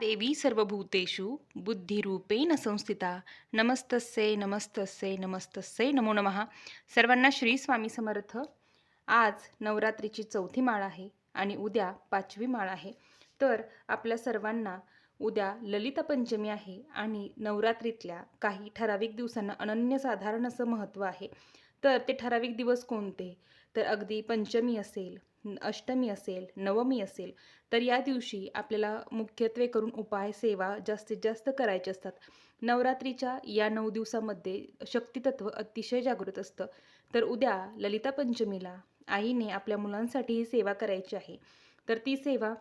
देवी सर्वभूतेषु बुद्धिरूपेण संस्थिता। नमस्तस्ये नमस्तस्ये नमस्तस्ये नमो नमः। सर्वांना श्री स्वामी समर्थ. आज नवरात्रीची चौथी माळ आहे आणि उद्या पाचवी माळ आहे. तर आपल्या सर्वांना उद्या ललिता पंचमी आहे आणि नवरात्रीतल्या काही ठराविक दिवसांना अनन्यसाधारण असं महत्त्व आहे. तर ते ठराविक दिवस कोणते? तर अगदी पंचमी असेल अष्टमी असेल नवमी असेल तर या दिवशी आपल्याला मुख्यत्वे करून उपाय सेवा जास्तीत जास्त करायचे असतात. नवरात्रीच्या या नऊ दिवसामध्ये शक्तितत्व अतिशय जागृत असतं. तर उद्या ललिता पंचमीला आईने आपल्या मुलांसाठी ही सेवा करायची आहे. तर ती सेवा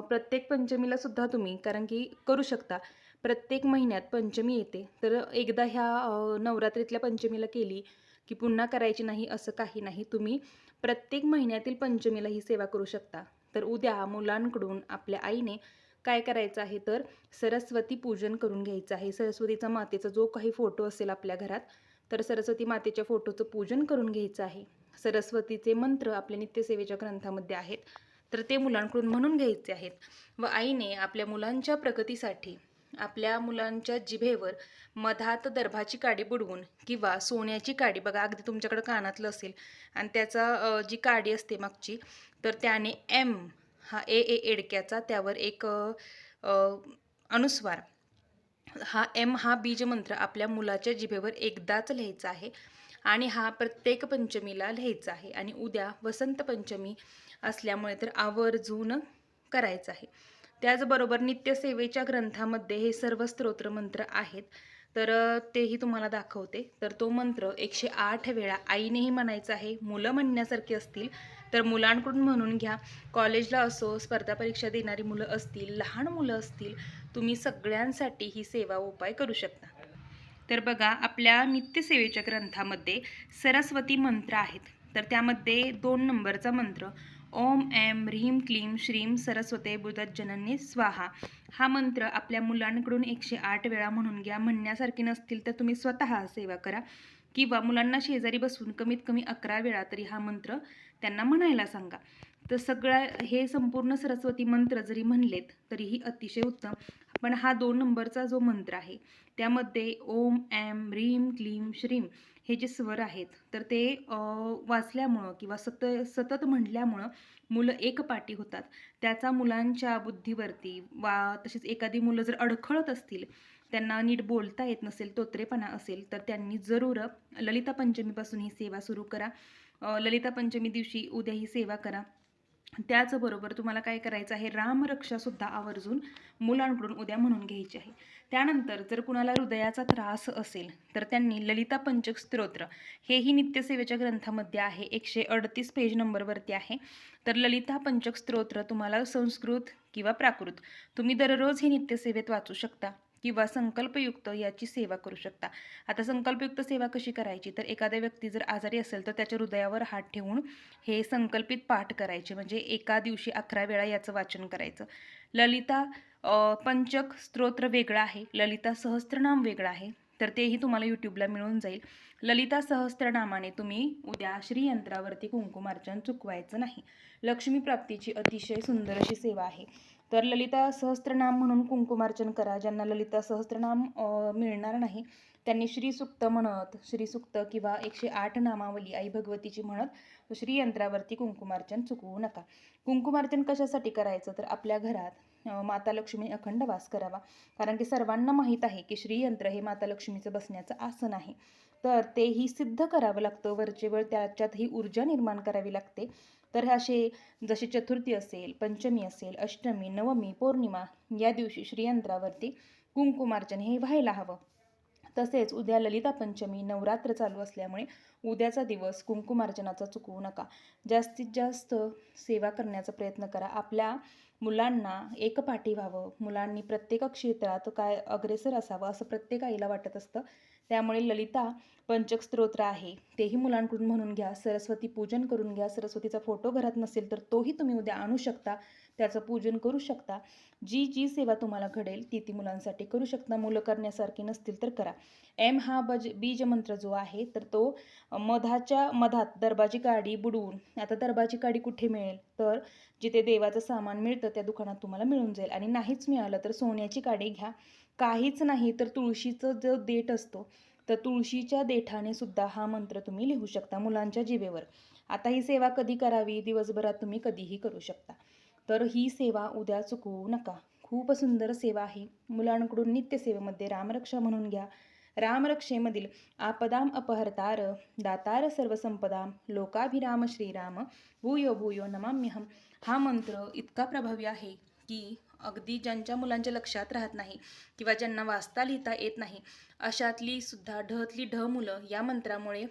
प्रत्येक पंचमीला सुद्धा तुम्ही कारण की करू शकता. प्रत्येक महिन्यात पंचमी येते. तर एकदा ह्या नवरात्रीतल्या पंचमीला केली की पुन्हा करायची नाही असं काही नाही. तुम्ही प्रत्येक महिन्यातील पंचमीला ही सेवा करू शकता. तर उद्या मुलांकडून आपल्या आईने काय करायचं आहे तर सरस्वती पूजन करून घ्यायचं आहे. सरस्वतीचा मातेचा जो काही फोटो असेल आपल्या घरात तर सरस्वती मातेच्या फोटोचं पूजन करून घ्यायचं आहे. सरस्वतीचे मंत्र आपल्या नित्यसेवेच्या ग्रंथामध्ये आहेत. तर ते मुलांकडून म्हणून घ्यायचे आहेत व आईने आपल्या मुलांच्या प्रगतीसाठी आपल्या मुलांच्या जिभेवर मधात दर्भाची काडी बुडवून किंवा सोन्याची काडी बघा अगदी तुमच्याकडं कानातलं असेल आणि त्याचा जी काडी असते मागची तर त्याने एम हा ए ए एडक्याचा त्यावर एक अनुस्वार. हा एम हा बीजमंत्र आपल्या मुलाच्या जिभेवर एकदाच लिहायचा आहे आणि हा प्रत्येक पंचमीला लिहायचा आहे आणि उद्या वसंत पंचमी असल्यामुळे तर आवर्जून करायचं आहे. त्याचबरोबर नित्यसेवेच्या ग्रंथामध्ये हे सर्व स्तोत्र मंत्र आहेत. तर तेही तुम्हाला दाखवते. तर तो मंत्र एकशे आठ वेळा आईनेही म्हणायचा आहे. मुलं म्हणण्यासारखी असतील तर मुलांकडून म्हणून घ्या. कॉलेजला असो स्पर्धा परीक्षा देणारी मुलं असतील लहान मुलं असतील तुम्ही सगळ्यांसाठी ही सेवा उपाय करू शकता. तर बघा आपल्या नित्यसेवेच्या ग्रंथामध्ये सरस्वती मंत्र आहेत. तर त्यामध्ये दोन नंबरचा मंत्र ओम एम ह्रीम क्लीम श्रीम सरस्वते बुधज्जनने स्वाहा. हा मंत्र आपल्या मुलांकडून एकशे आठ वेळा म्हणून घ्या. म्हणण्यासारखे नसतील तर तुम्ही स्वतः सेवा करा. किंवा मुलांना शेजारी बसून कमीत कमी अकरा वेळा तरी हा मंत्र त्यांना म्हणायला सांगा. तर सगळ्या हे संपूर्ण सरस्वती मंत्र जरी म्हणलेत तरीही अतिशय उत्तम. पण हा दोन नंबरचा जो मंत्र आहे त्यामध्ये ओम ॲम ह्रीम क्लीम श्रीम हे जे स्वर आहेत तर ते वाचल्यामुळं किंवा सत सतत म्हटल्यामुळं मुलं एकपाठी होतात. त्याचा मुलांच्या बुद्धीवरती वा तसेच एखादी मुलं जर अडखळत असतील त्यांना नीट बोलता येत नसेल तोत्रेपणा असेल तर त्यांनी जरूर ललिता पंचमीपासून ही सेवा सुरू करा. ललिता पंचमी दिवशी उद्या ही सेवा करा. त्याचबरोबर तुम्हाला काय करायचं आहे? रामरक्षासुद्धा आवर्जून मुलांकडून उद्या म्हणून घ्यायची आहे. त्यानंतर जर कुणाला हृदयाचा त्रास असेल तर त्यांनी ललिता पंचक स्तोत्र. हेही नित्यसेवेच्या ग्रंथामध्ये आहे. एकशे अडतीस पेज नंबरवरती आहे. तर ललिता पंचक स्तोत्र तुम्हाला संस्कृत किंवा प्राकृत. तुम्ही दररोज हे नित्यसेवेत वाचू शकता. किंवा संकल्पयुक्त याची सेवा करू शकता. आता संकल्पयुक्त सेवा कशी करायची? तर एखाद्या व्यक्ती जर आजारी असेल तर त्याच्या हृदयावर हात ठेवून हे संकल्पित पाठ करायचे. म्हणजे एका दिवशी अकरा वेळा याचं वाचन करायचं. ललिता पंचक स्तोत्र वेगळं आहे. ललिता सहस्त्रनाम वेगळं आहे. तर तेही तुम्हाला यूट्यूबला मिळून जाईल. ललिता सहस्त्रनामाने तुम्ही उद्या श्रीयंत्रावरती कुंकुमार्चन चुकवायचं नाही. लक्ष्मी प्राप्तीची अतिशय सुंदर अशी सेवा आहे. तर ललिता सहस्त्रनाम म्हणून कुंकुमार्चन करा. ज्यांना ललिता सहस्त्रनाम मिळणार नाही त्यांनी श्रीसुक्त म्हणत श्रीसुक्त किंवा एकशे आठ नामावली आई भगवतीची म्हणत श्रीयंत्रावरती कुंकुमार्चन चुकवू नका. कुंकुमार्चन कशासाठी करायचं? तर आपल्या घरात माता लक्ष्मी अखंड वास करावा. कारण की सर्वांना माहीत आहे की श्रीयंत्र हे माता लक्ष्मीचं बसण्याचं आसन आहे. तर तेही सिद्ध करावं लागतं. वरचे वर त्याच्यात ही ऊर्जा निर्माण करावी लागते. तर असे जसे चतुर्थी असेल पंचमी असेल अष्टमी नवमी पौर्णिमा या दिवशी श्रीयंत्रावरती कुंकुमार्चन हे व्हायला हवं. तसेच उद्या ललिता पंचमी नवरात्र चालू असल्यामुळे उद्याचा दिवस कुंकुमार्चनाचा चुकवू नका. जास्तीत जास्त सेवा करण्याचा प्रयत्न करा. आपल्या मुलांना एकपाठी व्हावं. मुलांनी प्रत्येक क्षेत्रात काय अग्रेसर असावं असं प्रत्येक आईला वाटत असतं. त्यामुळे ललिता पंचक स्तोत्र आहे. तेही मुलांकडून म्हणून घ्या. सरस्वती पूजन करून घ्या. सरस्वतीचा फोटो घरात नसेल तर तोही तुम्ही उद्या आणू शकता. त्याचं पूजन करू शकता. जी जी सेवा तुम्हाला घडेल ती ती मुलांसाठी करू शकता. मुलं करण्यासारखी नसतील तर करा. एम हा बज बीज मंत्र जो आहे तर तो मधाच्या मधात दरबाची काडी बुडवून आता दरबाची काडी कुठे मिळेल? तर जिथे देवाचं सामान मिळतं त्या दुकानात तुम्हाला मिळून जाईल. आणि नाहीच मिळालं तर सोन्याची काडी घ्या. काहीच नाही तर तुळशीचं जो देठ असतो तर तुळशीच्या देठाने सुद्धा हा मंत्र तुम्ही लिहू शकता मुलांच्या जिभेवर. आता ही सेवा कधी करावी? दिवसभरात तुम्ही कधीही करू शकता. तर ही सेवा उद्या चुकवू नका. खूप सुंदर सेवा आहे. मुलांकडून नित्यसेवेमध्ये रामरक्षा म्हणून घ्या. रामरक्षेमधील आपदाम अपहरतार दातार सर्वसंपदाम लोकाभिराम श्रीराम भूयो भूयो नमाम्यहम हा मंत्र इतका प्रभावी आहे की अगदी ज्यांच्या मुलांच्या लक्षात राहत नाही किंवा ज्यांना वाचता लिहिता येत नाही अशातली सुद्धा ढतली ढ मुलं या मंत्रामुळे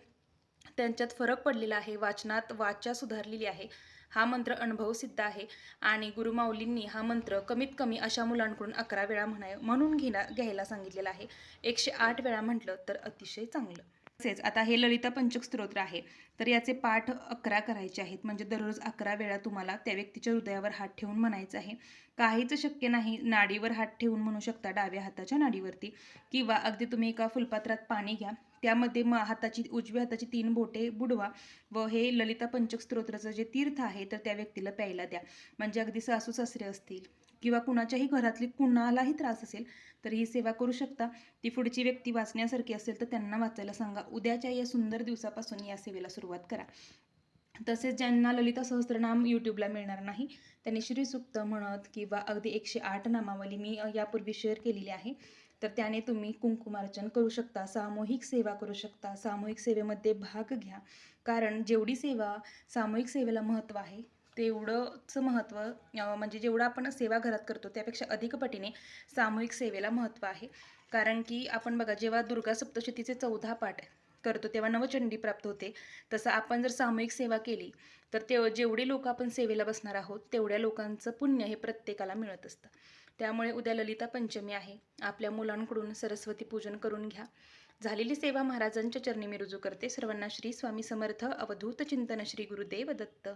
त्यांच्यात फरक पडलेला आहे. वाचनात वाचा सुधारलेली आहे. हा मंत्र अनुभवसिद्ध आहे. आणि गुरुमाऊलींनी हा मंत्र कमीत कमी अशा मुलांकडून अकरा वेळा म्हणाय म्हणून घेण्या घ्यायला सांगितलेला आहे. एकशे आठ वेळा म्हटलं तर अतिशय चांगलं. तसेच आता हे ललिता पंचक स्तोत्र आहे. तर याचे पाठ अकरा करायचे आहेत. म्हणजे दररोज अकरा वेळा तुम्हाला त्या व्यक्तीच्या हृदयावर हात ठेवून म्हणायचं आहे. काहीच शक्य नाही नाडीवर हात ठेवून म्हणू शकता डाव्या हाताच्या नाडीवरती. किंवा अगदी तुम्ही एका फुलपात्रात पाणी घ्या. त्यामध्ये म हाताची उजव्या हाताची तीन बोटे बुडवा व हे ललिता पंचक स्तोत्राचं जे तीर्थ आहे तर त्या व्यक्तीला प्यायला द्या. म्हणजे अगदी सासू सासरे असतील किंवा कुणाच्याही घरातली कुणालाही त्रास असेल तर ही सेवा करू शकता. ती पुढची व्यक्ती वाचण्यासारखी असेल तर त्यांना वाचायला सांगा. उद्याच्या या सुंदर दिवसापासून या सेवेला सुरुवात करा. तसेच ज्यांना ललिता सहस्त्रनाम यूट्यूबला मिळणार नाही त्यांनी श्रीसुक्त म्हणत किंवा अगदी एकशे आठ नामावली मी यापूर्वी शेअर केलेली आहे. तर त्याने तुम्ही कुंकुमार्चन करू शकता सामूहिक सेवा करू शकता. सामूहिक सेवेमध्ये भाग घ्या. कारण जेवढी सेवा सामूहिक सेवेला महत्त्व आहे तेवढंच महत्त्व म्हणजे जेवढं आपण सेवा घरात करतो त्यापेक्षा अधिक पटीने सामूहिक सेवेला महत्त्व आहे. कारण की आपण बघा जेव्हा दुर्गा सप्तशतीचे चौदा पाठ करतो तेव्हा नवचंडी प्राप्त होते. तसं आपण जर सामूहिक सेवा केली तर ते जेवढे लोक आपण सेवेला बसणार आहोत तेवढ्या लोकांचं पुण्य हे प्रत्येकाला मिळत असतं. त्यामुळे उद्या ललिता पंचमी आहे. आपल्या मुलांकडून सरस्वती पूजन करून घ्या. झालेली सेवा महाराजांच्या चरणी मी रुजू करते. सर्वांना श्री स्वामी समर्थ. अवधूत चिंतन श्री गुरुदेव दत्त.